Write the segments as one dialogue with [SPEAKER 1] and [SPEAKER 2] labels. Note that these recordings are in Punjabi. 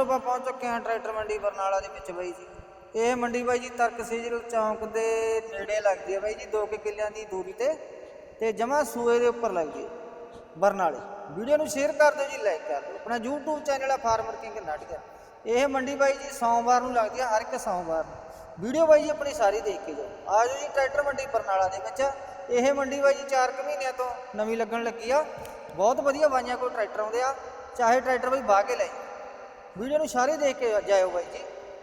[SPEAKER 1] ਮਿੱਤਰੋ ਆਪਾਂ ਪਹੁੰਚ ਚੁੱਕੇ ਹਾਂ ਟਰੈਕਟਰ ਮੰਡੀ ਬਰਨਾਲਾ ਦੇ ਵਿੱਚ ਬਾਈ ਜੀ ਇਹ ਮੰਡੀ ਬਾਈ ਜੀ ਤਰਕ ਸੀਜਲ ਚੌਂਕ ਦੇ ਨੇੜੇ ਲੱਗਦੀ ਹੈ ਬਾਈ ਜੀ 2 ਕਿੱਲਿਆਂ ਦੀ ਦੂਰੀ ਤੇ ਤੇ ਜਮਾ ਸੂਏ ਦੇ ਉੱਪਰ ਲੱਗਦੀ ਹੈ ਬਰਨਾਲੇ। ਵੀਡੀਓ ਨੂੰ ਸ਼ੇਅਰ ਕਰ ਦਿਓ ਜੀ ਲਾਈਕ ਕਰ ਦਿਓ। ਆਪਣਾ YouTube ਚੈਨਲ ਹੈ ਫਾਰਮਰ ਕਿੰਗ ਨਾਟਕ ਇਹ ਮੰਡੀ ਬਾਈ ਜੀ ਸੋਮਵਾਰ ਨੂੰ ਲੱਗਦੀ ਹੈ, ਹਰ ਇੱਕ ਸੋਮਵਾਰ ਨੂੰ। ਵੀਡੀਓ ਬਾਈ ਜੀ ਆਪਣੀ ਸਾਰੀ ਦੇਖ ਕੇ ਜਾਓ। ਆ ਜਾਓ ਜੀ ਟਰੈਕਟਰ ਮੰਡੀ ਬਰਨਾਲਾ ਦੇ ਵਿੱਚ। ਇਹ ਮੰਡੀ ਬਾਈ ਜੀ 4 ਕੁ ਮਹੀਨਿਆਂ ਤੋਂ ਨਵੀਂ ਲੱਗਣ ਲੱਗੀ ਆ। ਬਹੁਤ ਵਧੀਆ ਬਾਈਆਂ ਕੋਲ ਟਰੈਕਟਰ ਆਉਂਦੇ ਆ। ਚਾਹੇ ਟਰੈਕਟਰ ਬਾਈ ਵਾਹ ਕੇ ਲੈ ਜਾਓ। ਵੀਡੀਓ ਨੂੰ ਸਾਰੇ ਦੇਖ ਕੇ ਜਾਇਓ ਬਾਈ ਜੀ।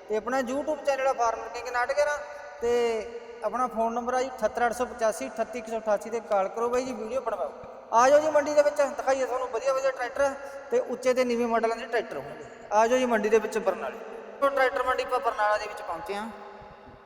[SPEAKER 1] ਤੇ ਆਪਣਾ YouTube ਚੈਨਲ ਆ ਫਾਰਮਰ ਕਿੰਗ ਨਾਟਕ ਨਾ ਤੇ ਆਪਣਾ ਫੋਨ ਨੰਬਰ ਆ ਜੀ 78885 38188 ਤੇ ਕਾਲ ਕਰੋ ਬਾਈ ਜੀ ਵੀਡੀਓ ਬਣਵਾਓ। ਆ ਜਾਓ ਜੀ ਮੰਡੀ ਦੇ ਵਿੱਚ ਦਿਖਾਈਏ ਤੁਹਾਨੂੰ ਵਧੀਆ ਵਧੀਆ ਟਰੈਕਟਰ ਤੇ ਉੱਚੇ ਤੇ ਨੀਵੇਂ ਮਾਡਲਾਂ ਦੇ ਟਰੈਕਟਰ ਹੋਣਗੇ। ਆ ਜਾਓ ਜੀ ਮੰਡੀ ਦੇ ਵਿੱਚ ਬਰਨਾਲੇ। ਤੋਂ ਟਰੈਕਟਰ ਮੰਡੀ ਆਪਾਂ ਬਰਨਾਲਾ ਦੇ ਵਿੱਚ ਪਹੁੰਚੇ ਆ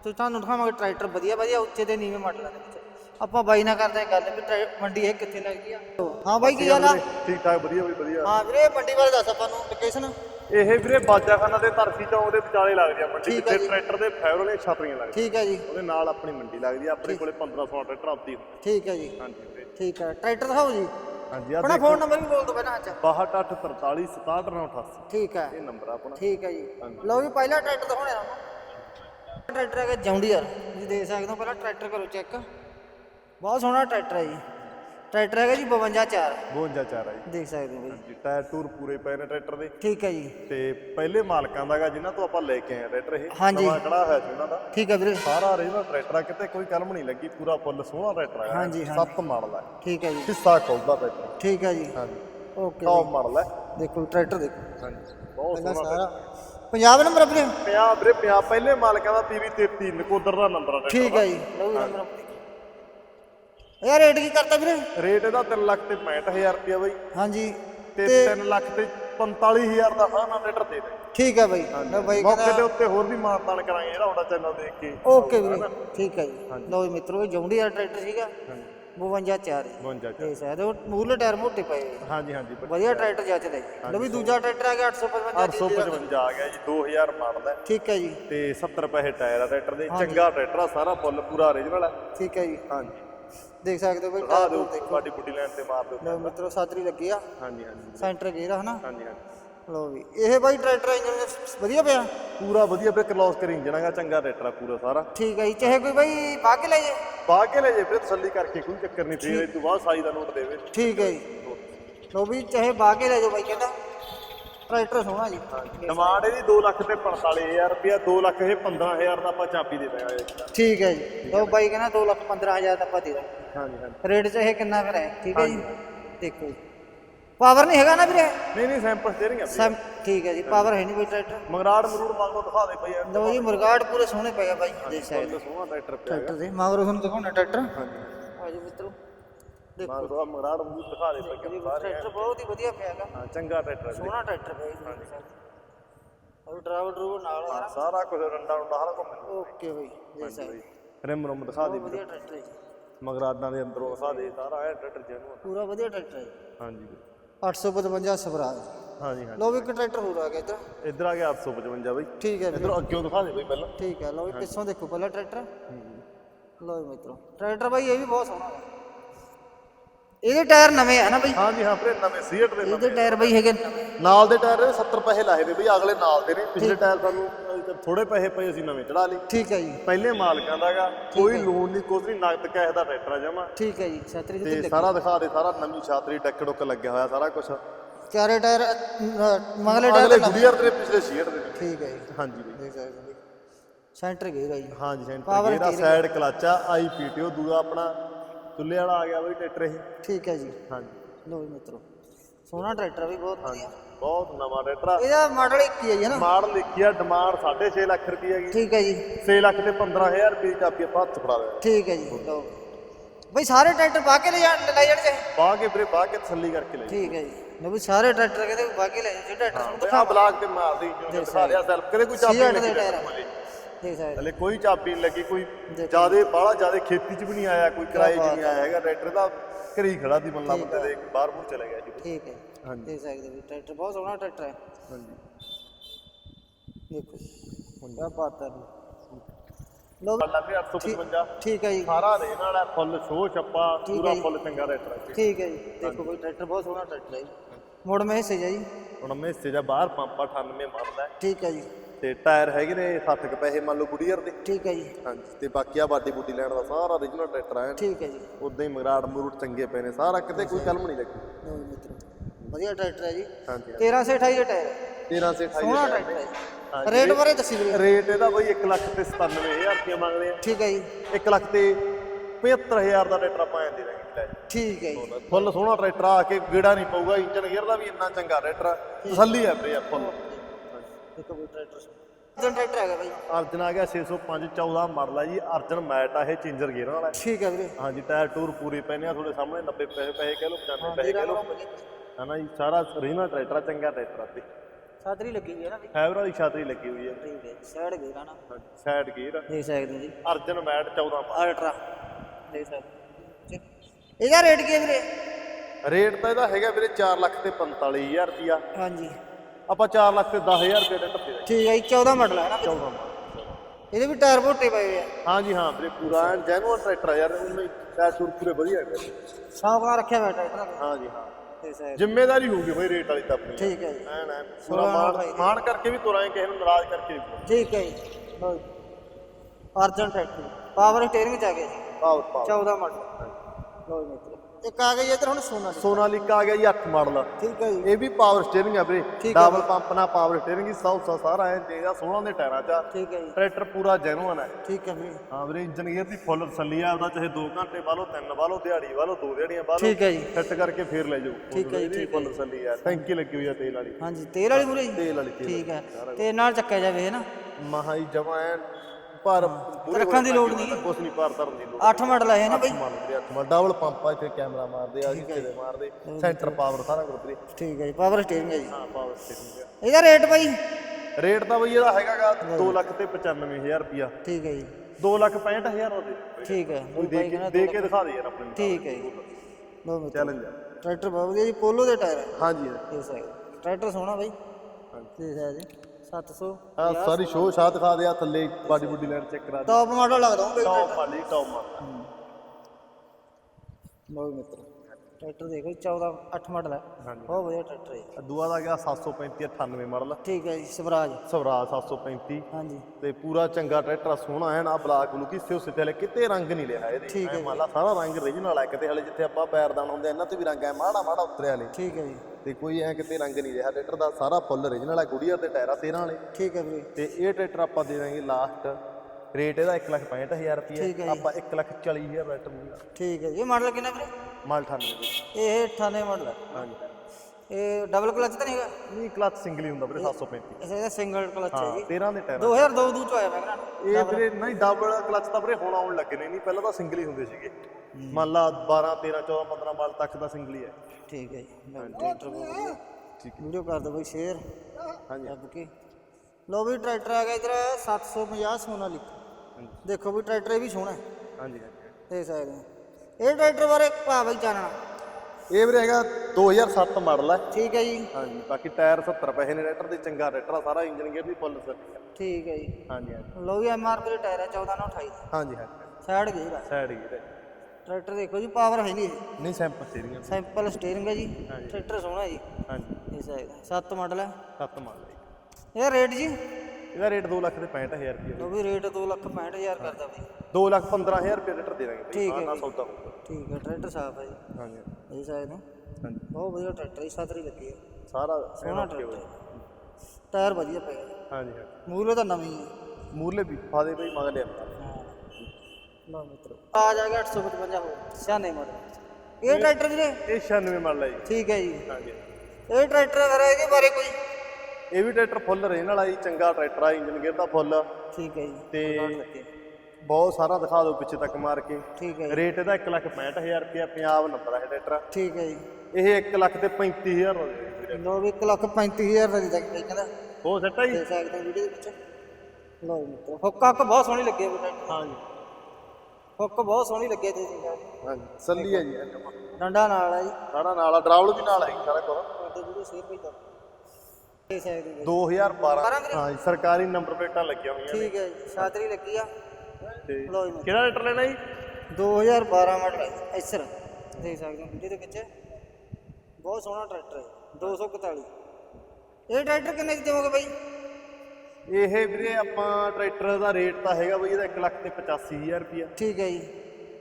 [SPEAKER 1] ਤੇ ਤੁਹਾਨੂੰ ਦਿਖਾਵਾਂਗੇ ਟਰੈਕਟਰ ਵਧੀਆ ਵਧੀਆ ਉੱਚੇ ਤੇ ਨੀਵੇਂ ਮਾਡਲਾਂ ਦੇ ਵਿੱਚ। ਆਪਾਂ ਬਾਈ ਨਾਲ ਕਰਦੇ ਗੱਲ ਵੀ ਮੰਡੀ ਇਹ ਕਿੱਥੇ ਲੱਗਦੀ ਆ। ਹਾਂ ਬਾਈ ਕੀ ਆ?
[SPEAKER 2] ਠੀਕ ਠਾਕ ਵਧੀਆ ਬਈ ਵਧੀਆ।
[SPEAKER 1] ਹਾਂ ਵੀਰੇ ਮੰਡੀ ਬਾਰੇ ਦੱਸ ਆਪਾਂ ਨੂੰ ਲੋਕੇਸ਼ਨ
[SPEAKER 2] ਇਹ ਵੀਰੇ ਬਾਜਾਖਾਨਾ ਦੇ ਧਰਤੀ ਚੌਂਕ ਦੇ ਵਿਚਾਲੇ ਲੱਗਦੀ ਆ ਮੰਡੀ
[SPEAKER 1] ਠੀਕ
[SPEAKER 2] ਜਿੱਥੇ
[SPEAKER 1] ਜੀ।
[SPEAKER 2] ਟਰੈਕਟਰ ਦੇ ਫਾਇਰ ਵਾਲੀਆਂ ਛਤਰੀਆਂ ਲੱਗਦੀਆਂ।
[SPEAKER 1] ਠੀਕ ਹੈ ਜੀ।
[SPEAKER 2] ਉਹਦੇ ਨਾਲ ਆਪਣੀ ਮੰਡੀ ਲੱਗਦੀ ਆ ਆਪਣੇ ਕੋਲੇ 1500 ਟਰੈਕਟਰ ਆਉਂਦੀ
[SPEAKER 1] ਠੀਕ ਹੈ ਜੀ।
[SPEAKER 2] ਹਾਂਜੀ ਵੀਰੇ।
[SPEAKER 1] ਠੀਕ ਹੈ ਟਰੈਕਟਰ ਦਿਖਾਓ ਜੀ।
[SPEAKER 2] ਹਾਂਜੀ ਆ
[SPEAKER 1] ਆਪਣਾ ਫੋਨ ਨੰਬਰ ਵੀ ਬੋਲ ਦਿਓ ਪਹਿਲਾਂ ਅੱਜ।
[SPEAKER 2] 6243 67988
[SPEAKER 1] ਠੀਕ ਹੈ
[SPEAKER 2] ਇਹ ਨੰਬਰ ਆ ਆਪਣਾ।
[SPEAKER 1] ਠੀਕ ਹੈ ਜੀ। ਲਓ ਵੀ ਪਹਿਲਾ ਟਰੈਕਟਰ ਦਿਖਾਉਣੇ ਆ ਟਰੈਕਟਰ ਹੈਗਾ ਜੌਂਡੀਅਰ। ਤੁਸੀਂ ਦੇਖ ਸਕਦੇ ਹੋ ਪਹਿਲਾਂ ਟਰੈਕਟਰ ਕਰੋ ਚੈੱਕ। ਬਹੁਤ ਸੋਹਣਾ ਟਰੈਕਟਰ ਹੈ ਜੀ। ਟਰੈਕਟਰ ਹੈਗਾ ਜੀ 52 4
[SPEAKER 2] 52 ਚਾਰ ਆ ਜੀ।
[SPEAKER 1] ਦੇਖ ਸਕਦੇ ਹੋ
[SPEAKER 2] ਜੀ। ਟਾਇਰ ਟੂਰ ਪੂਰੇ ਪਏ ਨੇ ਟਰੈਕਟਰ ਦੇ।
[SPEAKER 1] ਠੀਕ ਹੈ ਜੀ।
[SPEAKER 2] ਤੇ ਪਹਿਲੇ ਮਾਲਕਾਂ ਦਾਗਾ ਜਿਨ੍ਹਾਂ ਤੋਂ ਆਪਾਂ ਲੈ ਕੇ ਆਏ ਆ ਟਰੈਕਟਰ ਇਹ
[SPEAKER 1] ਹਾਂਜੀ।
[SPEAKER 2] ਨਵਾਂ ਖੜਾ ਹੋਇਆ ਸੀ ਉਹਨਾਂ ਦਾ।
[SPEAKER 1] ਠੀਕ ਹੈ ਵੀਰੇ।
[SPEAKER 2] ਸਾਰਾ ਰੀਜਨਲ ਟਰੈਕਟਰ ਆ ਕਿਤੇ ਕੋਈ ਕਲਮ ਨਹੀਂ ਲੱਗੀ ਪੂਰਾ ਫੁੱਲ ਸੋਹਣਾ ਟਰੈਕਟਰ ਆ।
[SPEAKER 1] ਹਾਂਜੀ, ਹਾਂਜੀ।
[SPEAKER 2] ਸੱਤ ਮਾਡਲ ਆ।
[SPEAKER 1] ਠੀਕ ਹੈ ਜੀ।
[SPEAKER 2] ਹਿੱਸਾ ਖੁੱਲਦਾ ਟਰੈਕਟਰ।
[SPEAKER 1] ਠੀਕ ਹੈ ਜੀ।
[SPEAKER 2] ਹਾਂਜੀ।
[SPEAKER 1] ਓਕੇ
[SPEAKER 2] ਟੌਪ ਮਾਡਲ ਹੈ
[SPEAKER 1] ਦੇਖੋ ਟਰੈਕਟਰ ਦੇਖੋ।
[SPEAKER 2] ਹਾਂਜੀ। ਬਹੁਤ
[SPEAKER 1] ਪਹਿਲਾਂ
[SPEAKER 2] ਸੋਹਣਾ
[SPEAKER 1] ਸਾਰਾ। ਪੰਜਾਬ ਨੰਬਰ ਵੀਰੇ?
[SPEAKER 2] ਪੰਜਾਬ ਵੀਰੇ ਪੰਜਾਬ ਪਹਿਲੇ ਮਾਲਕਾਂ ਦਾ ਪੀਵੀ 33 ਨਕੋਦਰ ਦਾ ਨੰਬਰ ਆ ਟਰੈਕਟਰ
[SPEAKER 1] ਠੀਕ ਹੈ ਜੀ। ਲਓ ਜੀ ਨੰਬਰ ਆਪਣਾ। ਯਾਰ ਰੇਟ ਕੀ ਕਰਤਾ ਵੀਰੇ?
[SPEAKER 2] ਦਾ। ਰੇਟ ਇਹਦਾ 3 ਲੱਖ ਤੇ 65000 ਰੁਪਇਆ ਬਈ।
[SPEAKER 1] ਹਾਂਜੀ।
[SPEAKER 2] ਤੇ 3 ਲੱਖ ਤੇ 45000 ਦਾ ਹਾਂ ਨਾ ਟਰੈਕਟਰ ਦੇ ਦੇ।
[SPEAKER 1] ਠੀਕ ਹੈ ਬਾਈ। ਲਓ ਬਾਈ
[SPEAKER 2] ਮੌਕੇ ਦੇ ਉੱਤੇ ਹੋਰ ਵੀ ਮਾਨਤਾਨ ਕਰਾਂਗੇ ਜਿਹੜਾ ਤੁਹਾਡਾ ਚੈਨਲ ਦੇਖ ਕੇ।
[SPEAKER 1] ਓਕੇ ਵੀਰੇ। ਠੀਕ ਹੈ ਜੀ। ਲਓ ਜੀ ਮਿੱਤਰੋ ਇਹ ਜੌਂਡੀਅਰ ਟਰੈਕਟਰ ਸੀਗਾ। 52 ਚਾਰ ਜੀ
[SPEAKER 2] 52
[SPEAKER 1] ਤੇ ਸ਼ਾਇਦ ਉਹ ਮੂਰਲੇ ਟਾਇਰ ਮੋਟੇ ਪਏ।
[SPEAKER 2] ਹਾਂਜੀ ਹਾਂਜੀ।
[SPEAKER 1] ਵਧੀਆ ਟਰੈਕਟਰ ਜੱਚਦਾ ਜੀ। ਲਓ ਵੀ ਦੂਜਾ ਟਰੈਕਟਰ ਆ ਗਿਆ 855 ਜੀ
[SPEAKER 2] 855 ਆ ਗਿਆ ਜੀ। 2000 ਮਾਡਲ ਹੈ
[SPEAKER 1] ਠੀਕ ਹੈ ਜੀ।
[SPEAKER 2] ਤੇ 70 ਪੈਸੇ ਟਾਇਰ ਆ ਟਰੈਕਟਰ ਦੇ। ਚੰਗਾ ਟਰੈਕਟਰ ਆ। ਸਾਰਾ ਫੁੱਲ ਪੂਰਾ ਓਰੀਜਨਲ ਹੈ
[SPEAKER 1] ਠੀਕ ਹੈ ਜੀ।
[SPEAKER 2] ਹਾਂਜੀ।
[SPEAKER 1] ਦੇਖ ਸਕਦੇ ਹੋ ਬਈ
[SPEAKER 2] ਆ
[SPEAKER 1] ਦੇਖੋ।
[SPEAKER 2] ਤੁਹਾਡੀ ਬੁੱਢੀ ਲਾਈਨ ਤੇ ਮਾਰ ਦਿਓ
[SPEAKER 1] ਲਓ ਮਿੱਤਰੋ ਸਾਤਰੀ ਲੱਗੀ ਆ।
[SPEAKER 2] ਹਾਂਜੀ ਹਾਂਜੀ।
[SPEAKER 1] ਸੈਂਟਰ ਗੇਅਰ ਆ ਹਨਾ?
[SPEAKER 2] ਹਾਂਜੀ ਹਾਂਜੀ।
[SPEAKER 1] ਲਓ ਵੀ ਇਹ ਬਾਈ ਟਰੈਕਟਰ ਇੰਜਨ ਵਧੀਆ ਪਿਆ?
[SPEAKER 2] ਪੂਰਾ ਵਧੀਆ ਵੀਰੇ ਕਲੋਸ ਕਰੀ ਹੈਗਾ ਚੰਗਾ ਟਰੈਕਟਰ ਆ ਪੂਰਾ ਸਾਰਾ।
[SPEAKER 1] ਠੀਕ ਹੈ ਜੀ ਚਾਹੇ ਕੋਈ ਬਾਈ ਪਾ ਕੇ ਲੈ ਜੇ।
[SPEAKER 2] ਪਾ ਕੇ ਲੈ ਜੇ ਵੀਰੇ ਤਸੱਲੀ ਕਰਕੇ ਕੋਈ ਚੱਕਰ ਨਹੀਂ ਫੇਰ ਇਹ ਤੋਂ ਬਾਅਦ ਸਾਈ ਦਾ ਨੋਟ ਦੇਵੇ।
[SPEAKER 1] ਠੀਕ ਹੈ ਜੀ। ਲਓ ਵੀ ਚਾਹੇ ਪਾ ਕੇ ਲੈ ਜਾਓ ਬਾਈ ਕਹਿੰਦਾ। ਟਰੈਕਟਰ ਸੋਹਣਾ ਜੀ।
[SPEAKER 2] ਡਿਮਾਂਡ ਇਹਦੀ 2 ਲੱਖ ਤੇ 45000 ਰੁਪਇਆ 2 ਲੱਖ ਇਹ 15000 ਦਾ ਆਪਾਂ ਚਾਬੀ ਦੇ ਦਾਂਗੇ
[SPEAKER 1] ਠੀਕ ਹੈ ਜੀ। ਲਓ ਬਾਈ ਕਹਿੰਦਾ 2 ਲੱਖ 15000 ਦਾ ਆਪਾਂ ਦੇ ਦਾਂਗੇ
[SPEAKER 2] ਹਾਂਜੀ ਹਾਂਜੀ।
[SPEAKER 1] ਰੇਟ ਚ ਇਹ ਕਿੰਨਾ ਹੈ? ਠੀਕ ਹੈ ਜੀ। ਦੇਖੋ ਜੀ। ਪਾਵਰ ਨਹੀਂ ਹੈਗਾ ਨਾ ਵੀਰੇ?
[SPEAKER 2] ਨਹੀਂ ਨਹੀਂ ਸੈਂਪਲ ਸਟੀਅਰਿੰਗ ਆ
[SPEAKER 1] ਸੈਮ ਠੀਕ ਹੈ ਜੀ ਪਾਵਰ ਹੈ ਨਹੀਂ ਕੋਈ ਟਰੈਕਟਰ।
[SPEAKER 2] ਮਗਰਾੜ ਮਰੂੜ ਮੰਗੋ ਦਿਖਾ ਦੇ ਯਾਰ
[SPEAKER 1] ਲਓ ਜੀ ਮੁਰਗਾੜ ਪੂਰੇ ਸੋਹਣੇ ਪਏ ਆ ਬਾਈ ਦੇਖ ਸਕਦੇ
[SPEAKER 2] ਸੋਹਣਾ ਟਰੈਕਟਰ ਪਿਆ
[SPEAKER 1] ਟਰੈਕਟਰ ਦੇ ਮਗਰ ਤੁਹਾਨੂੰ ਦਿਖਾਉਣਾ ਟਰੈਕਟਰ।
[SPEAKER 2] ਹਾਂਜੀ।
[SPEAKER 1] ਆਜੋ ਮਿੱਤਰੋ। ਦੇਖੋ
[SPEAKER 2] ਮਾਰ ਦੋ ਮਗਰਾੜ ਮਰੂੜ ਦਿਖਾ ਦੇ ਬਈ ਸਾਰੇ
[SPEAKER 1] ਟਰੈਕਟਰ ਬਹੁਤ ਹੀ ਵਧੀਆ ਪਿਆ ਹੈਗਾ।
[SPEAKER 2] ਹਾਂ ਚੰਗਾ ਟਰੈਕਟਰ ਹੈ
[SPEAKER 1] ਸੋਹਣਾ ਟਰੈਕਟਰ ਪਿਆ ਜੀ ਦੇਖ ਸਕਦੇ ਉਹ ਡਰਾਈਵਰ ਡਰੂਵਰ ਨਾਲ ਆ
[SPEAKER 2] ਸਾਰਾ ਕੁਝ ਰੰਡਾ ਰੁੰਡਾ ਸਾਰਾ ਕੁਝ ਮਿਲਦਾ।
[SPEAKER 1] ਓਕੇ ਬਾਈ ਦੇਖ ਸਕਦੇ
[SPEAKER 2] ਰਿਮ ਰੁਮ ਦਿਖਾ ਦੇ
[SPEAKER 1] ਵਧੀਆ ਟਰੈਕਟਰ ਹੈ ਜੀ।
[SPEAKER 2] ਮਗਰਾੜਾਂ ਦੇ ਅੰਦਰੋਂ ਦਿਖਾ ਦੇ ਸਾਰਾ ਇਹ ਟਰੈਕਟਰ ਜੈਨੂਅਨ
[SPEAKER 1] ਪੂਰਾ ਵਧੀਆ ਟਰੈਕਟਰ ਹੈ ਜੀ।
[SPEAKER 2] ਹਾਂਜੀ ਵੀਰੇ।
[SPEAKER 1] 855 ਸਵਰਾਜ
[SPEAKER 2] ਹਾਂਜੀ ਹਾਂਜੀ।
[SPEAKER 1] ਲਓ ਵੀ ਇੱਕ ਟਰੈਕਟਰ ਹੋਰ ਆ ਗਿਆ ਇੱਧਰ।
[SPEAKER 2] ਇੱਧਰ ਆ ਗਿਆ 855 ਬਈ।
[SPEAKER 1] ਠੀਕ ਹੈ ਵੀਰੇ।
[SPEAKER 2] ਇੱਧਰੋਂ ਅੱਗਿਓਂ ਦਿਖਾ ਦੇ ਬਈ ਪਹਿਲਾਂ।
[SPEAKER 1] ਠੀਕ ਹੈ ਲਓ ਵੀ ਪਿੱਛੋਂ ਦੇਖੋ ਪਹਿਲਾਂ ਟਰੈਕਟਰ ਲਓ ਜੀ ਮਿੱਤਰੋ। ਟਰੈਕਟਰ ਬਾਈ ਇਹ ਵੀ ਬਹੁਤ ਸੋਹਣਾ ਹੈ ਇਹਦੇ ਟਾਇਰ ਨਵੇਂ ਆ ਨਾ ਬਾਈ?
[SPEAKER 2] ਹਾਂਜੀ ਹਾਂ ਵੀਰੇ ਨਵੇਂ ਸੀਟ ਦੇ
[SPEAKER 1] ਇਹਦੇ ਟਾਇਰ ਬਾਈ ਹੈਗੇ ਨਵੇਂ
[SPEAKER 2] ਨਾਲ ਦੇ ਟਾਇਰ 70 ਪੈਸੇ ਲਾਏ ਨੇ ਬਈ ਅਗਲੇ ਨਾਲ ਦੇ ਨੇ। ਪਿਛਲੇ ਟਾਇਰ ਸਾਨੂੰ ਥੋੜੇ ਪੈਸੇ ਪਏ ਅਸੀਂ ਨਵੇਂ ਚੜਾ ਲਏ।
[SPEAKER 1] ਠੀਕ ਹੈ ਜੀ।
[SPEAKER 2] ਪਹਿਲੇ ਮਾਲਕਾਂ ਦਾਗਾ ਕੋਈ ਲੋਨ ਨਹੀਂ ਕੁਝ ਨਹੀਂ ਨਗਦ ਕੈਸ਼ ਦਾ ਟਰੈਕਟਰ ਆ ਜਮਾ।
[SPEAKER 1] ਠੀਕ ਹੈ ਜੀ ਛਤਰੀ
[SPEAKER 2] ਤੇ
[SPEAKER 1] ਸੁਤਰੀ
[SPEAKER 2] ਸਾਰਾ ਦਿਖਾ ਦੇ ਸਾਰਾ ਨਵੀਂ ਛਾਤਰੀ ਡੱਕ ਡੁੱਕ ਲੱਗਿਆ ਹੋਇਆ ਸਾਰਾ ਕੁਝ
[SPEAKER 1] ਚਾਰੇ ਟਾਇਰ ਅ, ਮਗਲੇ ਟਾਇਰ
[SPEAKER 2] ਅਗਲੇ
[SPEAKER 1] ਨਵੇਂ।
[SPEAKER 2] ਗੁਡੀਅਰ ਦੇ ਪਿਛਲੇ ਸੀਟ ਦੇ ਨੇ।
[SPEAKER 1] ਠੀਕ ਹੈ ਜੀ।
[SPEAKER 2] ਹਾਂਜੀ ਬਈ।
[SPEAKER 1] ਦੇਖ ਸਕਦੇ। ਸੈਂਟਰ ਗੇਗਾ ਜੀ।
[SPEAKER 2] ਹਾਂਜੀ ਸੈਂਟਰ
[SPEAKER 1] Power
[SPEAKER 2] ਇਹਦਾ
[SPEAKER 1] steering।
[SPEAKER 2] ਸਾਈਡ ਕਲਚ ਆ ਆਈ ਪੀਟੀਓ ਦੂਆ ਆਪਣਾ ਚੁੱਲ੍ਹੇ ਵਾਲਾ ਆ ਗਿਆ ਬਈ ਟਰੈਕਟਰ ਇਹ।
[SPEAKER 1] ਠੀਕ ਹੈ ਜੀ।
[SPEAKER 2] ਹਾਂਜੀ।
[SPEAKER 1] ਲਓ ਜੀ ਮਿੱਤਰੋ ਸੋਹਣਾ ਟਰੈਕਟਰ ਵੀ ਬਹੁਤ ਵਧੀਆ।
[SPEAKER 2] ਬਹੁਤ ਨਵਾਂ ਟਰੈਕਟਰ ਆ।
[SPEAKER 1] ਇਹਦਾ ਮਾਡਲ 21 ਹੈ ਜੀ ਹੈ ਨਾ?
[SPEAKER 2] ਮਾਡਲ ਲਿਖੀ ਆ ਡਿਮਾਂਡ 6.5 ਲੱਖ ਰੁਪਏ ਹੈਗੀ
[SPEAKER 1] ਠੀਕ ਹੈ ਜੀ।
[SPEAKER 2] 6 ਲੱਖ ਤੇ 15000 ਰੁਪਏ ਕਾਪੀ ਆਪਾਂ ਹੱਥ ਫੜਾ ਦੇ
[SPEAKER 1] ਠੀਕ ਹੈ ਜੀ ਬਈ ਸਾਰੇ ਟਰੈਕਟਰ ਪਾ ਕੇ ਲੈ ਜਾਣ ਲੈ ਜਾਣ ਚਾਹੇ।
[SPEAKER 2] ਬਾਹ ਕੇ ਵੀਰੇ ਬਾਹ ਕੇ ਤਸੱਲੀ ਕਰਕੇ ਲੈ
[SPEAKER 1] ਠੀਕ ਹੈ ਜੀ। ਲਓ ਵੀ ਸਾਰੇ ਟਰੈਕਟਰ ਕਹਿੰਦੇ ਪਾ ਕੇ ਲੈ ਜਾਓ ਜਿਹੜੇ ਟਰੈਕਟਰ
[SPEAKER 2] ਆ ਬਲਾਕ ਤੇ ਮਾਰਦੀ ਜੋ ਦਿਖਾ ਸੈਲਫ ਕਦੇ ਕੋਈ ਚਾਬੀ ਨਹੀਂ
[SPEAKER 1] ਦੇ ਟਾਇਰ
[SPEAKER 2] ਹਲੇ।
[SPEAKER 1] ਦੇਖ ਸਕਦੇ
[SPEAKER 2] ਹਲੇ ਕੋਈ ਚਾਬੀ ਨਹੀਂ ਲੱਗੀ ਕੋਈ। ਜਿਆਦੇ ਬਾਹਲਾ ਜਿਆਦੇ ਖੇਤੀ 'ਚ ਵੀ ਨਹੀਂ ਆਇਆ ਕੋਈ ਕਿਰਾਏ 'ਚ ਨਹੀਂ ਆਇਆ ਹੈਗਾ ਟਰੈਕਟਰ ਦਾ ਘਰੇ ਹੀ ਖੜਾ ਦੀ ਬੰਦਾ ਬੰਦੇ ਦੇ ਬਾਹਰ ਬੂਰ ਚਲੇ ਗਿਆ ਜੀ
[SPEAKER 1] ਠੀਕ ਹੈ।
[SPEAKER 2] ਹਾਂਜੀ।
[SPEAKER 1] ਦੇਖ ਸਕਦੇ ਵੀ ਟਰੈਕਟਰ ਬਹੁਤ ਸੋਹਣਾ ਟਰੈਕਟਰ ਹੈ।
[SPEAKER 2] ਹਾਂਜੀ।
[SPEAKER 1] ਦੇਖੋ ਕੀ ਬਾਤ ਹੈ ਲਓ ਵੀ-
[SPEAKER 2] ਬੱਲਾ ਵੀ 855
[SPEAKER 1] ਠੀਕ ਹੈ ਜੀ।
[SPEAKER 2] ਸਾਰਾ ਦੇ ਨਾਲ ਹੈ, ਫੁੱਲ ਸ਼ੋ ਛੱਪਾ ਪੂਰਾ। ਫੁੱਲ ਚੰਗਾ ਟਰੈਕਟਰ ਹੈ
[SPEAKER 1] ਠੀਕ ਹੈ ਜੀ। ਦੇਖੋ ਬਈ ਟਰੈਕਟਰ ਬਹੁਤ ਸੋਹਣਾ ਟਰੈਕਟਰ ਹੈ ਜੀ। ਮੋੜ ਮੈਂ ਹਿੱਸੇ ਜਾ।
[SPEAKER 2] ਹੁਣ ਮੈਂ ਹਿੱਸੇ ਜਾਂ ਬਾਹਰ ਪੰਪ 98 ਮਾਰਦਾ।
[SPEAKER 1] ਠੀਕ ਹੈ ਜੀ।
[SPEAKER 2] ਤੇ ਟਾਇਰ ਹੈਗੇ ਨੇ 60 ਕੁ ਪੈਸੇ ਮੰਨ ਲਓ ਗੁਡੀਅਰ ਦੇ।
[SPEAKER 1] ਠੀਕ ਹੈ ਜੀ।
[SPEAKER 2] ਹਾਂਜੀ ਤੇ ਬਾਕੀ ਆ ਬਾਡੀ ਬੂਡੀ ਲੈਣ ਦਾ ਸਾਰਾ origignal ਟਰੈਕਟਰ ਆ।
[SPEAKER 1] ਠੀਕ ਹੈ ਜੀ।
[SPEAKER 2] ਉਦਾਂ ਹੀ ਮਗਰਾੜ ਮੂਰਟ ਚੰਗੇ ਪਏ ਨੇ ਸਾਰਾ ਕਿਤੇ ਕੋਈ ਕਲਮ ਨਹੀਂ ਲੱਗੀ।
[SPEAKER 1] ਲਓ ਜੀ ਮਿੱਤਰੋ ਵਧੀਆ ਟਰੈਕਟਰ ਹੈ ਜੀ।
[SPEAKER 2] ਹਾਂਜੀ
[SPEAKER 1] 13 ਸੇ 28 ਦਾ ਟਾਇਰ ਹੈ।
[SPEAKER 2] 13 ਸੇ 28
[SPEAKER 1] ਸੋਹਣਾ ਟਰੈਕਟਰ ਹੈ ਜੀ। ਰੇਟ ਬਾਰੇ ਦੱਸੀ ਵੀਰੇ
[SPEAKER 2] ਰੇਟ ਇਹਦਾ ਬਈ 1 ਲੱਖ ਤੇ 97000 ਰੁਪਏ ਮੰਗਦੇ ਆ।
[SPEAKER 1] ਠੀਕ ਹੈ ਜੀ।
[SPEAKER 2] 1 ਲੱਖ ਤੇ 75000 ਦਾ ਟਰੈਕਟਰ ਆਪਾਂ ਐਂ ਦੇ ਦਾਂਗੇ ਲੈ। ਜੀ।
[SPEAKER 1] ਠੀਕ ਹੈ ਜੀ।
[SPEAKER 2] ਫੁੱਲ ਸੋਹਣਾ ਟਰੈਕਟਰ ਆ ਕੇ ਗੇੜਾ ਨਹੀਂ ਪਊਗਾ ਇੰਜਨ ਗੇਅਰ ਦਾ ਵੀ ਇੰਨਾ ਚੰਗਾ ਟਰੈਕਟਰ ਆ। ਤਸੱਲੀ ਆ ਵੀਰੇ ਫੁੱਲ।
[SPEAKER 1] ਦੇਖੋ ਟਰੈਕਟਰ ਹੈਗਾ ਬਾਈ।
[SPEAKER 2] ਅਰਜਨ ਆ ਗਿਆ 605 14 ਮਾਡਲ ਆ ਜੀ। ਅਰਜਨ ਮੈਟ ਆ ਇਹ ਚੇਂਜਰ ਗੇਅਰ ਵਾਲਾ।
[SPEAKER 1] ਠੀਕ ਹੈ ਵੀਰੇ।
[SPEAKER 2] ਹਾਂਜੀ ਟਾਇਰ ਟੂਰ ਪੂਰੇ ਪੈਨੇ ਆ ਤੁਹਾਡੇ ਸਾਹਮਣੇ 90 ਪੈਸੇ ਪੈਸੇ ਕਹਿ ਲਓ 95 ਪੈਸੇ ਕਹਿ ਲਓ। ਹਨਾ ਜੀ ਸਾਰਾ ਰੀਨਾ ਟਰੈਕਟਰ ਆ ਚੰਗਾ ਟਰੈਕਟਰ ਆ ਤੇ
[SPEAKER 1] ਸਾਦਰੀ ਲੱਗੀ ਹੋਈ ਹੈ ਨਾ ਵੀ
[SPEAKER 2] ਫਾਈਬਰ ਵਾਲੀ ਛਾਤਰੀ ਲੱਗੀ ਹੋਈ ਹੈ।
[SPEAKER 1] ਠੀਕ ਹੈ ਸਾਈਡ ਗੇਰਾ ਨਾ।
[SPEAKER 2] ਸਾਈਡ ਗੇਅਰ
[SPEAKER 1] ਦੇਖ ਸਕਦੇ ਹੋ ਜੀ।
[SPEAKER 2] ਅਰਜਨ ਮੈਟ 14 ਮਾਡਲ
[SPEAKER 1] ਅਲਟਰਾ ਦੇਖ ਸਕਦੇ ਹੋ। ਇਹਦਾ ਰੇਟ ਕੀ ਹੈ ਵੀਰੇ?
[SPEAKER 2] ਰੇਟ ਤਾਂ ਇਹਦਾ ਹੈਗਾ ਵੀਰੇ 4 ਲੱਖ ਤੇ 45000 ਰੁਪਿਆ
[SPEAKER 1] ਹਾਂਜੀ।
[SPEAKER 2] ਆਪਾਂ 4 ਲੱਖ ਤੇ 10000 ਰੁਪਏ ਦਾ ਟੱਪੇ ਦਾ।
[SPEAKER 1] ਠੀਕ ਹੈ ਜੀ 14 ਮਾਡਲ ਹੈ ਨਾ
[SPEAKER 2] 14 ਮਾਡਲ
[SPEAKER 1] ਇਹਦੇ ਵੀ ਟਾਇਰ ਮੋਟੇ ਪਏ ਆ।
[SPEAKER 2] ਹਾਂਜੀ ਹਾਂ ਵੀਰੇ ਪੂਰਾ ਜੈਨੂਅਨ ਟਰੈਕਟਰ ਆ ਯਾਰ ਉਹਨੇ ਟਾਇਰ ਟੂਰ ਪੂਰੇ ਵਧੀਆ ਹੈਗੇ
[SPEAKER 1] ਸ਼ੌਂਕ ਨਾਲ ਰੱਖਿਆ ਹੋਇਆ ਟਰੈਕਟਰ
[SPEAKER 2] ਹਾਂਜੀ ਹਾਂ।
[SPEAKER 1] ਹੋ।
[SPEAKER 2] ਜ਼ਿੰਮੇਵਾਰੀ ਹੋਊਗੀ ਬਈ ਰੇਟ ਵਾਲੀ ਤਾਂ ਆਪਣੀ।
[SPEAKER 1] ਠੀਕ ਹੈ ਜੀ।
[SPEAKER 2] ਐਨ ਐਨ ਪੂਰਾ ਮਾਣ। ਮਾਣ ਕਰਕੇ ਵੀ ਤੁਰਾਂਗੇ ਕਿਸੇ ਨੂੰ ਨਾਰਾਜ਼ ਕਰਕੇ ਤੁਰਾਂਗੇ
[SPEAKER 1] ਠੀਕ ਹੈ ਜੀ। ਲਓ ਅਰਜਨ ਟਰੈਕਟਰ ਪਾਵਰ ਸਟੀਅਰਿੰਗ ਚ ਆ ਗਿਆ ਜੀ।
[SPEAKER 2] ਪਾਵਰ ਪਾਵਰ
[SPEAKER 1] 14 ਮਾਡਲ ਲਓ ਜੀ ਮਿੱਤਰੋ। ਇੱਕ ਆ ਗਈ ਇੱਧਰ ਹੁਣ ਸੋਨਾ
[SPEAKER 2] ਸੋਨਾਲੀਕਾ ਆ ਗਿਆ ਜੀ 8 ਮਾਡਲ।
[SPEAKER 1] ਠੀਕ ਹੈ ਜੀ।
[SPEAKER 2] ਇਹ ਵੀ ਪਾਵਰ ਸਟੀਅਰਿੰਗ ਆ ਵੀਰੇ। ਡਬਲ ਪੰਪ ਨਾਲ ਪਾਵਰ ਸਟੀਅਰਿੰਗ ਹੀ ਸੌ ਸੌ ਸਾਰਾ ਐ ਜਿਹੜਾ 16 ਦੇ ਟਾਇਰਾਂ 'ਚ।
[SPEAKER 1] ਠੀਕ ਹੈ ਜੀ।
[SPEAKER 2] ਟਰੈਕਟਰ ਪੂਰਾ ਜੈਨੂਅਨ ਹੈ
[SPEAKER 1] ਠੀਕ ਹੈ ਵੀਰੇ।
[SPEAKER 2] ਹਾਂ ਵੀਰੇ ਇੰਜਨ ਗੇਅਰ ਦੀ ਫੁੱਲ ਤਸੱਲੀ ਆ ਉਹਦਾ ਚਾਹੇ 2 ਘੰਟੇ ਵਾਲੋ 3 ਵਾਲੋ ਦਿਹਾੜੀ ਵਾਲੋ 2 ਦਿਹਾੜੀਆਂ ਵਾਲੋ
[SPEAKER 1] ਠੀਕ ਹੈ ਜੀ।
[SPEAKER 2] ਫਿੱਟ ਕਰਕੇ ਫੇਰ ਲੈ ਜਾਓ।
[SPEAKER 1] ਠੀਕ ਹੈ ਜੀ,
[SPEAKER 2] ਫੁੱਲ ਤਸੱਲੀ ਆ। ਟੈਂਕੀ ਲੱਗੀ ਹੋਈ ਆ ਤੇਲ ਵਾਲੀ।
[SPEAKER 1] ਹਾਂਜੀ ਤੇਲ ਵਾਲੀ ਜੀ
[SPEAKER 2] ਤੇਲ ਵਾਲੀ ਤੇਲ
[SPEAKER 1] ਠੀਕ ਹੈ ਤੇ ਨਾਲ ਚੱਕਿਆ ਜਾਵੇ ਹੈ ਨਾ?
[SPEAKER 2] ਮਹਾ ਹੀ ਜਮਾ ਐਨ ਪਰ
[SPEAKER 1] ਰੱਖਣ ਦੀ ਲੋੜ ਨਹੀਂ।
[SPEAKER 2] ਕੁਛ ਨਹੀਂ ਪਾਰ ਧਰਨ ਦੀ ਲੋੜ
[SPEAKER 1] 8 ਮਾਡਲ ਹੈ ਨਾ ਬਈ।
[SPEAKER 2] ਮੰਨ ਵੀਰੇ ਅੱਠ ਮਾਡਲ ਡਬਲ ਪੰਪ ਆ ਇੱਥੇ ਕੈਮਰਾ ਮਾਰਦੇ ਆ ਹਿੱਸੇ ਦੇ ਮਾਰਦੇ। ਸੈਂਟਰ ਪਾਵਰ ਸਾਰਾ ਕੁਝ ਵੀਰੇ
[SPEAKER 1] ਠੀਕ ਹੈ ਜੀ ਪਾਵਰ ਸਟੀਅਰਿੰਗ ਹੈ ਜੀ।
[SPEAKER 2] ਹਾਂ ਪਾਵਰ ਸਟੀਅਰਿੰਗ
[SPEAKER 1] ਇਹਦਾ ਰੇਟ ਬਾਈ?
[SPEAKER 2] ਰੇਟ ਤਾਂ ਬਈ ਇਹਦਾ ਹੈਗਾਗਾ 2 ਲੱਖ ਤੇ 95000 ਰੁਪਿਆ
[SPEAKER 1] ਠੀਕ ਹੈ ਜੀ।
[SPEAKER 2] 2 ਲੱਖ 65000 ਦਾ ਦੇ
[SPEAKER 1] ਠੀਕ ਹੈ।
[SPEAKER 2] ਦੇ ਕੇ ਦੇ ਕੇ ਦਿਖਾ ਦੇ ਯਾਰ ਆਪਣੇ
[SPEAKER 1] ਠੀਕ ਹੈ ਜੀ। ਮਿੱਤਰੋ।
[SPEAKER 2] ਚੈਲੰਜ
[SPEAKER 1] ਟਰੈਕਟਰ ਬਹੁਤ ਵਧੀਆ ਜੀ ਪੋਲੋ ਦੇ ਟਾਇਰ ਹੈ।
[SPEAKER 2] ਹਾਂਜੀ
[SPEAKER 1] ਇਹ ਸਾਈਡ ਟਰੈਕਟਰ ਸੋਹਣਾ ਬਾਈ। ਤੇ ਹੈ। ਜੀ 700
[SPEAKER 2] ਆ ਸਾਰੀ ਸ਼ੋਅ ਸ਼ਾਹ ਦਿਖਾ ਦੇ ਆ ਥੱਲੇ ਬਾਡੀ ਬੁੱਡੀ ਲਾਈਨ ਚੈੱਕ ਕਰਾ ਦੇ।
[SPEAKER 1] ਟੌਪ ਮਾਡਲ ਲੱਗਦਾ ਹੁੰਦਾ
[SPEAKER 2] ਟੌਪ ਵਾਲੀ ਟੌਪ ਮਾਡਲ।
[SPEAKER 1] ਲਓ ਮਿੱਤਰੋ। ਟਰੈਕਟਰ ਦੇਖੋ ਜੀ, 14 8 ਮਾਡਲ ਹੈ।
[SPEAKER 2] ਹਾਂਜੀ।
[SPEAKER 1] ਬਹੁਤ ਵਧੀਆ ਟਰੈਕਟਰ ਹੈ।
[SPEAKER 2] ਦੂਆ ਦਾ ਗਿਆ 735 98 ਮਾਡਲ।
[SPEAKER 1] ਠੀਕ ਹੈ ਜੀ ਸਵਰਾਜ।
[SPEAKER 2] ਸਵਰਾਜ 735
[SPEAKER 1] ਹਾਂਜੀ।
[SPEAKER 2] ਤੇ ਪੂਰਾ ਚੰਗਾ ਟਰੈਕਟਰ ਆ, ਸੋਹਣਾ ਹੈ ਨਾ ਬਲਾਕ ਬਲੂ ਕਿਸੇ ਉਸੇ ਤੇ ਹਲੇ ਕਿਤੇ ਰੰਗ ਨਹੀਂ ਲਿਆ ਇਹਦੇ।
[SPEAKER 1] ਠੀਕ ਹੈ
[SPEAKER 2] ਐਂ ਮੰਨ ਲਾ ਸਾਰਾ ਰੰਗ origignal ਹੈ ਕਿਤੇ ਹਲੇ ਜਿੱਥੇ ਆਪਾਂ ਪੈਰਦਾਨ ਹੁੰਦੇ ਇਹਨਾਂ ਤੇ ਵੀ ਰੰਗ ਹੈ ਮਾੜਾ ਮਾੜਾ ਉਤਰਿਆ ਹਲੇ।
[SPEAKER 1] ਠੀਕ ਹੈ ਜੀ।
[SPEAKER 2] ਤੇ ਕੋਈ ਐ ਕਿਤੇ ਰੰਗ ਨਹੀਂ ਰਿਹਾ ਟਰੈਕਟਰ ਦਾ ਸਾਰਾ ਫੁੱਲ origignal ਹੈ ਗੁੜੀਆ ਤੇ ਟਾਇਰਾਂ 13 ਵਾਲੇ।
[SPEAKER 1] ਠੀਕ ਹੈ ਵੀਰੇ।
[SPEAKER 2] ਤੇ ਇਹ ਟਰੈਕਟਰ ਆਪਾਂ ਦੇ ਦਾਂਗੇ ਲਾਸਟ ਰੇਟ ਇਹਦਾ 165000 ਰੁਪਏ
[SPEAKER 1] ਠੀਕ ਹੈ ਜੀ।
[SPEAKER 2] ਆਪਾਂ 140000 ਰੇਟ ਮਿਲਦਾ
[SPEAKER 1] ਠੀਕ ਹੈ ਜੀ। ਇਹ ਮਾਡਲ ਕਿੰਨਾ ਵੀਰੇ?
[SPEAKER 2] ਮਾਲ 98 ਦੇ
[SPEAKER 1] ਇਹ 98 ਮਾਡਲ ਹੈ?
[SPEAKER 2] ਹਾਂਜੀ।
[SPEAKER 1] ਇਹ ਡਬਲ ਕਲਚ ਤਾਂ ਨਹੀਂ ਹੈਗਾ?
[SPEAKER 2] ਨਹੀਂ ਕਲਚ ਸਿੰਗਲ ਹੀ ਹੁੰਦਾ ਵੀਰੇ 735
[SPEAKER 1] ਇਹਦਾ ਸਿੰਗਲ ਕਲਚ ਹੈ
[SPEAKER 2] ਹਾਂ
[SPEAKER 1] ਜੀ।
[SPEAKER 2] 13 ਦੇ ਟਾਇਰ।
[SPEAKER 1] 2002 ਦੂ ਚ ਆਇਆ ਮੈਂ ਕਹਿੰਦਾ
[SPEAKER 2] ਇਹ ਵੀਰੇ ਨਹੀਂ ਡਬਲ ਕਲਚ ਤਾਂ ਵੀਰੇ ਹੁਣ ਆਉਣ ਲੱਗੇ ਨੇ ਨਹੀਂ ਪਹਿਲਾਂ ਤਾਂ ਸਿੰਗਲ ਹੀ ਹੁੰਦੇ ਸੀਗੇ। ਮੰਨ ਲਾ 12 13 14 15 ਮਾਲ ਤੱਕ ਦਾ ਸਿੰਗਲ ਹੀ ਹੈ।
[SPEAKER 1] ਠੀਕ ਹੈ ਜੀ ਲਓ ਟਰੈਕਟਰ
[SPEAKER 2] ਠੀਕ
[SPEAKER 1] ਵੀਡੀਓ ਕਰ ਦਿਓ ਬਈ ਸ਼ੇਅਰ
[SPEAKER 2] ਹਾਂਜੀ।
[SPEAKER 1] ਦੱਬ ਕੇ। ਲੋ ਵੀ ਟਰੈਕਟਰ ਆ ਗਿਆ ਇਧਰ 750 ਸੋਨਾਲਿਕ ਦੇਖੋ ਵੀ ਟਰੈਕਟਰ ਇਹ ਵੀ ਸੋਹਣਾ ਹੈ।
[SPEAKER 2] ਹਾਂਜੀ ਹਾਂਜੀ।
[SPEAKER 1] ਦੇਖ ਸਕਦੇ ਹੋ। ਇਹ ਟਰੈਕਟਰ ਬਾਰੇ ਭਾ ਬਈ ਜਾਣਨਾ
[SPEAKER 2] ਇਹ ਵੀਰੇ ਹੈਗਾ 2007 ਮਾਡਲ ਹੈ
[SPEAKER 1] ਠੀਕ ਹੈ ਜੀ।
[SPEAKER 2] ਹਾਂਜੀ ਬਾਕੀ ਟਾਇਰ 70 ਪੈਸੇ ਨੇ ਟਰੈਕਟਰ ਦੇ ਚੰਗਾ ਟਰੈਕਟਰ ਆ ਸਾਰਾ ਇੰਜਨ ਗੇਅਰ ਵੀ ਫੁੱਲ ਸੱਟੀ ਆ
[SPEAKER 1] ਠੀਕ ਹੈ ਜੀ।
[SPEAKER 2] ਹਾਂਜੀ ਹਾਂਜੀ।
[SPEAKER 1] ਲੋ ਵੀ ਐਮਆਰ ਦੇ ਟਾਇਰ ਹੈ 1428
[SPEAKER 2] ਹਾਂਜੀ ਹਾਂਜੀ।
[SPEAKER 1] ਸਾਈਡ ਗੇਅਰ ਆ।
[SPEAKER 2] ਸਾਈਡ ਗੇਅਰ ਹੈ
[SPEAKER 1] ਟਰੈਕਟਰ ਦੇਖੋ ਜੀ ਪਾਵਰ ਹੈ ਨਹੀਂ ਇਹ।
[SPEAKER 2] ਨਹੀਂ ਸੈਂਪਲ ਸਟੀਅਰਿੰਗ
[SPEAKER 1] ਸਿੰਪਲ ਸਟੀਅਰਿੰਗ ਹੈ ਜੀ। ਟਰੈਕਟਰ ਸੋਹਣਾ ਜੀ।
[SPEAKER 2] ਹਾਂਜੀ।
[SPEAKER 1] ਇਹ ਸਾਈਡ 7 ਮਾਡਲ ਹੈ
[SPEAKER 2] 7 ਮਾਡਲ ਹੈ
[SPEAKER 1] ਇਹ ਰੇਟ ਜੀ
[SPEAKER 2] ਇਹਦਾ ਰੇਟ 2 ਲੱਖ ਤੇ 65000 ਰੁਪਏ
[SPEAKER 1] ਲੋ ਵੀ ਰੇਟ 265000 ਕਰਦਾ ਬਈ।
[SPEAKER 2] 2 ਲੱਖ 15000 ਰੁਪਏ ਟਰੈਕਟਰ ਦੇ ਦਾਂਗੇ
[SPEAKER 1] ਠੀਕ ਹੈ
[SPEAKER 2] ਨਾ। ਸੌਦਾ। ਹੋਊਗਾ
[SPEAKER 1] ਠੀਕ ਹੈ ਟਰੈਕਟਰ ਸਾਫ਼ ਹੈ ਜੀ।
[SPEAKER 2] ਹਾਂਜੀ।
[SPEAKER 1] ਇਹ ਸਾਈਡ ਨੂੰ?
[SPEAKER 2] ਹਾਂਜੀ।
[SPEAKER 1] ਬਹੁਤ ਵਧੀਆ ਟਰੈਕਟਰ ਹੈ ਸਤਰੀ ਲੱਗੀ ਹੈ।
[SPEAKER 2] ਸਾਰਾ
[SPEAKER 1] ਸੋਹਣਾ ਟਰੈਕਟਰ ਹੈ ਟਾਇਰ ਵਧੀਆ ਪਿਆ
[SPEAKER 2] ਹਾਂਜੀ ਹਾਂਜੀ।
[SPEAKER 1] ਮੂਲੇ ਤਾਂ ਨਵੀਂ ਹੈ।
[SPEAKER 2] ਮੂਰਲੇ ਵੀ ਪਾ ਦੇ ਬਈ ਮੰਗ ਲਿਆ।
[SPEAKER 1] ਲਓ ਮਿੱਤਰੋ ਆ ਜਾਏਗਾ 855 ਹੋ ਸਿਆਨੇ ਮਾਡਲ ਇਹ ਟਰੈਕਟਰ ਵੀਰੇ?
[SPEAKER 2] ਇਹ 96 ਮਾਡਲ ਹੈ ਜੀ।
[SPEAKER 1] ਠੀਕ ਹੈ ਜੀ।
[SPEAKER 2] ਹਾਂਜੀ।
[SPEAKER 1] ਇਹ ਟਰੈਕਟਰ ਫਿਰ ਇਹਦੇ ਬਾਰੇ ਕੋਈ
[SPEAKER 2] ਇਹ ਵੀ ਟਰੈਕਟਰ ਫੁੱਲ ਰਹਿਣ ਵਾਲਾ ਜੀ ਚੰਗਾ ਟਰੈਕਟਰ ਆ ਇੰਜਨ ਗੇਅਰ ਦਾ ਫੁੱਲ।
[SPEAKER 1] ਠੀਕ ਹੈ ਜੀ।
[SPEAKER 2] ਤੇ। ਬਹੁਤ ਸਾਰਾ ਦਿਖਾ ਦਿਓ ਪਿੱਛੇ ਤੱਕ ਮਾਰ ਕੇ।
[SPEAKER 1] ਠੀਕ ਹੈ ਜੀ।
[SPEAKER 2] ਰੇਟ ਇਹਦਾ 165000 ਰੁਪਏ ਪੰਜਾਬ ਨੰਬਰ ਹੈ ਟਰੈਕਟਰ।
[SPEAKER 1] ਠੀਕ ਹੈ ਜੀ।
[SPEAKER 2] ਇਹ 1 ਲੱਖ ਤੇ 35000 ਹੋ ਜਾਏਗਾ
[SPEAKER 1] ਲੋ ਵੀ 1 ਲੱਖ 35000 ਦਾ ਦਿੱਤਾ ਕਿ ਕਹਿੰਦਾ
[SPEAKER 2] ਹੋ ਸਕਦਾ ਜੀ।
[SPEAKER 1] ਦੇਖ ਸਕਦੇ ਹੋ ਵੀਡੀਓ ਦੇ ਵਿੱਚ ਲੋ ਮਿੱਤਰੋ ਹੁੱਕ ਹੱਕ ਬਹੁਤ ਸੋਹਣੀ ਲੱਗੀ ਹੈ ਟਰੈਕਟਰ।
[SPEAKER 2] ਹਾਂਜੀ
[SPEAKER 1] ਹੁੱਕ ਬਹੁਤ ਸੋਹਣੀ ਲੱਗੀ ਹੈ ਤੁਸੀਂ
[SPEAKER 2] ਹਾਂਜੀ ਸੱਲੀ ਹੈ ਜੀ।
[SPEAKER 1] ਡੰਡਾ ਨਾਲ ਹੈ ਜੀ।
[SPEAKER 2] ਸਾਰਾ ਨਾਲ ਆ ਡਰਾਵਲ ਵੀ ਨਾਲ ਹੈ ਜੀ ਸਾਰਾ ਕੁਝ
[SPEAKER 1] ਤੁਹਾਡੇ ਵੀਡੀਓ ਸ਼ੇਅਰ ਵੀ ਕਰ ਇਹ ਸਾਈਡ ਦੀ
[SPEAKER 2] 2012
[SPEAKER 1] ਵੀਰੇ?
[SPEAKER 2] ਹਾਂ ਜੀ ਸਰਕਾਰੀ ਨੰਬਰ ਪਲੇਟਾਂ ਲੱਗੀਆਂ ਹੋਈਆਂ ਨੇ
[SPEAKER 1] ਠੀਕ ਹੈ ਜੀ ਸਾਤਰੀ ਲੱਗੀ ਆ।
[SPEAKER 2] ਤੇ
[SPEAKER 1] ਜੀ।
[SPEAKER 2] ਕਿਹੜਾ ਰੇਟਰ ਲੈਣਾ ਜੀ?
[SPEAKER 1] 2012 ਮਾਡਲ ਐਸਰ। ਦੇਖ ਸਕਦੇ ਹੋ ਵੀਡੀਓ ਦੇ ਵਿੱਚ ਬਹੁਤ ਸੋਹਣਾ ਟਰੈਕਟਰ ਹੈ 241 ਇਹ ਟਰੈਕਟਰ ਕਿੰਨੇ ਦੀ ਦੇਵੋਗੇ ਬਾਈ?
[SPEAKER 2] ਇਹ ਵੀਰੇ ਆਪਾਂ ਟਰੈਕਟਰ ਦਾ ਰੇਟ ਤਾਂ ਹੈਗਾ ਬਈ ਇਹਦਾ 1 ਲੱਖ ਤੇ 85000 ਰੁਪਿਆ
[SPEAKER 1] ਠੀਕ ਹੈ ਜੀ।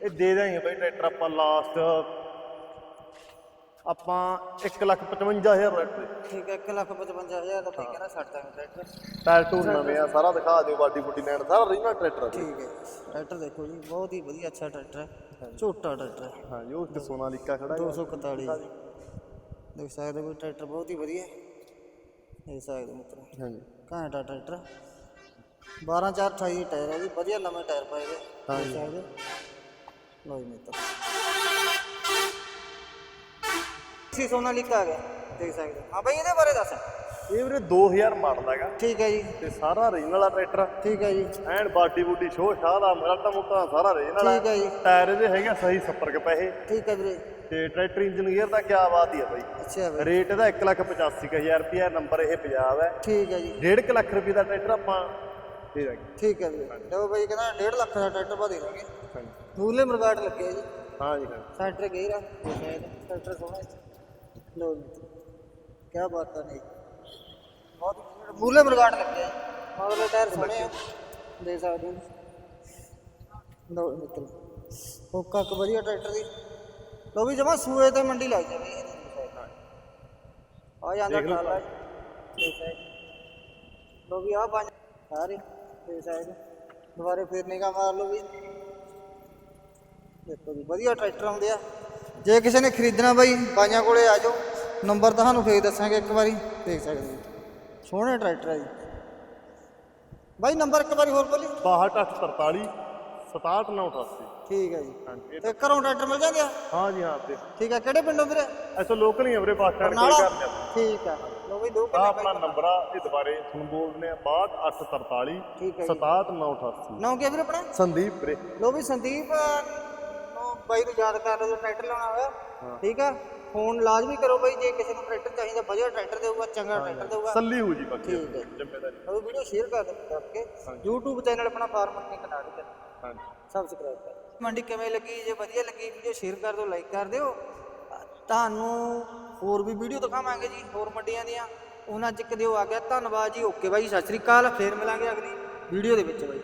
[SPEAKER 2] ਇਹ ਦੇ ਦਾਂਗੇ ਬਈ ਟਰੈਕਟਰ ਆਪਾਂ ਲਾਸਟ ਆਪਾਂ 1 ਲੱਖ 55000 ਰੁਪਏ
[SPEAKER 1] ਠੀਕ ਹੈ 1 ਲੱਖ 55000 ਦਾ ਬਾਈ ਕਹਿੰਦਾ ਛੱਡ ਦਾਂਗੇ ਟਰੈਕਟਰ
[SPEAKER 2] ਟਾਇਰ ਟੂਰ ਨਵੇਂ ਆ ਸਾਰਾ ਦਿਖਾ ਦਿਓ ਬਾਡੀ ਬੁੱਡੀ ਲੈਣ ਸਾਰਾ ਰੀਨਾ ਟਰੈਕਟਰ ਆ।
[SPEAKER 1] ਠੀਕ ਹੈ ਟਰੈਕਟਰ ਦੇਖੋ ਜੀ ਬਹੁਤ ਹੀ ਵਧੀਆ ਅੱਛਾ ਟਰੈਕਟਰ ਹੈ ਛੋਟਾ ਟਰੈਕਟਰ ਹੈ।
[SPEAKER 2] ਹਾਂ ਜੀ ਉਹ ਇੱਕ ਸੋਨਾਲੀਕਾ ਖੜਾ ਹੈ।
[SPEAKER 1] 241 ਦੇਖ ਸਕਦੇ ਹੋ ਟਰੈਕਟਰ ਬਹੁਤ ਹੀ ਵਧੀਆ ਹੈ। ਦੇਖ ਸਕਦੇ ਹੋ ਮਿੱਤਰੋ।
[SPEAKER 2] ਹਾਂ ਜੀ।
[SPEAKER 1] ਘੈਂਟ ਟਰੈਕਟਰ 12 4 28 ਟਾਇਰ ਹੈ ਜੀ ਵਧੀਆ ਨਵੇਂ ਟਾਇਰ ਪਾਏ ਗਏ
[SPEAKER 2] ਹਾਂ
[SPEAKER 1] ਹੋ। ਲਓ ਜੀ ਮਿੱਤਰ। ਸੀ ਸੋਨਾਲੀਕਾ ਆ ਗਿਆ ਦੇਖ ਸਕਦੇ ਹੋ। ਬਾਈ ਇਹਦੇ ਬਾਰੇ ਦੱਸ।
[SPEAKER 2] ਇਹ ਵੀਰੇ 2000 ਮਾਡਲ ਹੈਗਾ।
[SPEAKER 1] ਠੀਕ ਹੈ ਜੀ।
[SPEAKER 2] ਤੇ ਸਾਰਾ ਰੀਜਨਲ ਆ। ਟਰੈਕਟਰ
[SPEAKER 1] ਠੀਕ ਹੈ ਜੀ।
[SPEAKER 2] ਐਨ ਬਾਡੀ ਬੁੱਡੀ ਸ਼ੋਅ ਸ਼ਾਹ ਦਾ ਮਰਾਟਾ ਮੁੱਟਾ ਸਾਰਾ ਰੀਜਨਲ ਆ
[SPEAKER 1] ਠੀਕ ਹੈ ਜੀ।
[SPEAKER 2] ਟਾਇਰ ਇਹਦੇ ਹੈਗੇ ਸਹੀ 70 ਕੁ ਪੈਸੇ।
[SPEAKER 1] ਠੀਕ ਹੈ ਵੀਰੇ।
[SPEAKER 2] ਤੇ ਟਰੈਕਟਰ ਇੰਜਨ ਗੇਅਰ ਦਾ ਕੀ ਬਾਤ ਹੀ ਆ ਬਾਈ।
[SPEAKER 1] ਅੱਛਾ ਬਾਈ।
[SPEAKER 2] ਰੇਟ ਇਹਦਾ 185000 ਰੁਪਿਆ ਨੰਬਰ ਇਹ ਪੰਜਾਬ ਹੈ।
[SPEAKER 1] ਠੀਕ ਹੈ ਜੀ।
[SPEAKER 2] 1.5 ਲੱਖ ਰੁਪਏ ਦਾ ਟਰੈਕਟਰ ਆਪਾਂ ਦੇ ਦਾਂਗੇ।
[SPEAKER 1] ਠੀਕ ਹੈ ਵੀਰੇ। ਲਓ ਬਾਈ ਕਹਿੰਦਾ 1.5 ਲੱਖ ਦਾ ਟਰੈਕਟਰ ਪਾ ਦੇ ਦਾਂਗੇ।
[SPEAKER 2] ਹਾਂਜੀ।
[SPEAKER 1] ਮੂਲੇ ਮਰਗਾਟ ਲੱਗਿਆ ਜੀ।
[SPEAKER 2] ਹਾਂ ਜੀ
[SPEAKER 1] ਸੈਂਟਰ ਗੇਅਰ ਆ। ਸੈਂਟਰ ਸੋਹਣਾ ਲਓ ਜੀ। ਕੀ ਬਾਤ ਹੈ ਨਹੀਂ। ਬਹੁਤ। ਮੂਲੇ ਮਰਗਾਟ ਲੱਗਿਆ ਜੀ ਮਗਰਲੇ ਟਾਇਰ ਸੋਹਣੇ ਆ। ਦੇ ਸਕਦੇ ਹੋ। ਲਓ ਮਿੱਤਰ। ਕੋਕਾ ਕ ਵਧੀਆ ਟਰੈਕਟਰ ਦੀ। ਲਓ ਵੀ ਜਮਾ ਸੂਏ ਤੇ ਮੰਡੀ ਲੱਗ ਜਾਵੇ ਆ ਜਾਂਦਾ ਟਰਾਲਾ ਦੇ ਸਕਦੇ ਲਓ ਵੀ ਆ ਬਣ ਸਾਰੇ। ਦੇ ਸਕਦੇ ਦੁਬਾਰੇ ਫੇਰ ਨਿਗਾਹ ਮਾਰ ਲਓ ਵੀ। ਦੇਖੋ ਜੀ ਵਧੀਆ ਟਰੈਕਟਰ ਆਉਂਦੇ ਆ। ਜੇ ਕਿਸੇ ਨੇ ਖਰੀਦਣਾ ਬਾਈ ਬਾਈਆਂ ਕੋਲੇ ਆ ਜਾਓ। ਨੰਬਰ ਤੁਹਾਨੂੰ ਫੇਰ ਦੱਸਾਂਗੇ ਇੱਕ ਵਾਰੀ ਦੇਖ ਸਕਦੇ ਜੀ ਸੋਹਣੇ ਟਰੈਕਟਰ ਆ ਜੀ। ਬਾਈ ਨੰਬਰ ਇੱਕ ਵਾਰੀ ਹੋਰ ਬੋਲੀ।
[SPEAKER 2] 6243 67988
[SPEAKER 1] ਠੀਕ ਹੈ ਜੀ। ਤੇ ਘਰੋਂ ਟਰੈਕਟਰ ਮਿਲ ਜਾਂਦੇ ਆ?
[SPEAKER 2] ਹਾਂ ਜੀ ਹਾਂ ਤੇ
[SPEAKER 1] ਠੀਕ ਹੈ ਕਿਹੜੇ ਪਿੰਡੋਂ ਵੀਰੇ?
[SPEAKER 2] ਐਸੋ ਲੋਕਲ ਹੀ ਆ ਵੀਰੇ ਬੱਸ ਸਟੈਂਡ ਕੋਈ
[SPEAKER 1] ਬਰਨਾਲਾ
[SPEAKER 2] ਕਰ ਲਿਆ
[SPEAKER 1] ਠੀਕ ਆ। ਲੋ ਬਈ ਦੋ ਕਿੰਨੇ
[SPEAKER 2] ਆਪਣਾ ਨੰਬਰ ਆ ਇਹ ਦੁਬਾਰੇ ਤੁਹਾਨੂੰ ਬੋਲਦੇ ਆ 6243
[SPEAKER 1] ਠੀਕ ਹੈ ਜੀ।
[SPEAKER 2] 67988
[SPEAKER 1] ਨਾਮ ਕੀ ਵੀਰੇ ਆਪਣਾ?
[SPEAKER 2] ਸੰਦੀਪ ਵੀਰੇ।
[SPEAKER 1] ਲੋ ਵੀ ਸੰਦੀਪ ਬਾਈ ਨੂੰ ਯਾਦ ਕਰ ਲਓ ਟਰੈਕਟਰ ਲਾਉਣਾ ਹੋਇਆ। ਠੀਕ ਆ? ਫੋਨ ਲਾਜ਼ਮੀ ਕਰੋ ਬਾਈ ਜੇ ਕਿਸੇ ਨੂੰ ਟਰੈਕਟਰ ਚਾਹੀਦਾ ਵਧੀਆ ਟਰੈਕਟਰ ਦੇਊਗਾ ਚੰਗਾ ਟਰੈਕਟਰ ਦੇਊਗਾ।
[SPEAKER 2] ਸੱਲੀ ਹੋ ਜੀ ਬਾਕੀ
[SPEAKER 1] ਠੀਕ ਹੈ ਉਹ ਵੀਡੀਓ ਸ਼ੇਅਰ ਕਰ ਦਿਓ ਕਰਕੇ YouTube ਚੈਨਲ ਆਪਣਾ ਫਾਰਮਰ ਨੇ ਕਨਾਡੀ ਤੇ
[SPEAKER 2] ਹਾਂਜੀ
[SPEAKER 1] ਸਬਸਕ੍ਰਾਈਬ ਕਰ ਮੰਡੀ ਕਿਵੇਂ ਲੱਗੀ? ਜੇ ਵਧੀਆ ਲੱਗੀ ਵੀਡੀਓ ਸ਼ੇਅਰ ਕਰ ਦਿਓ ਲਾਈਕ ਕਰ ਦਿਓ। ਤੁਹਾਨੂੰ ਹੋਰ ਵੀ ਵੀਡੀਓ ਦਿਖਾਵਾਂਗੇ ਜੀ ਹੋਰ ਮੰਡੀਆਂ ਦੀਆਂ। ਉਹਨਾਂ ਚ ਦਿਓ ਆ ਗਿਆ ਧੰਨਵਾਦ ਜੀ। ਓਕੇ ਬਾਈ ਸਤਿ ਸ੍ਰੀ ਅਕਾਲ। ਫੇਰ ਮਿਲਾਂਗੇ ਅਗਲੀ ਵੀਡੀਓ ਦੇ ਵਿੱਚ ਬਾਈ।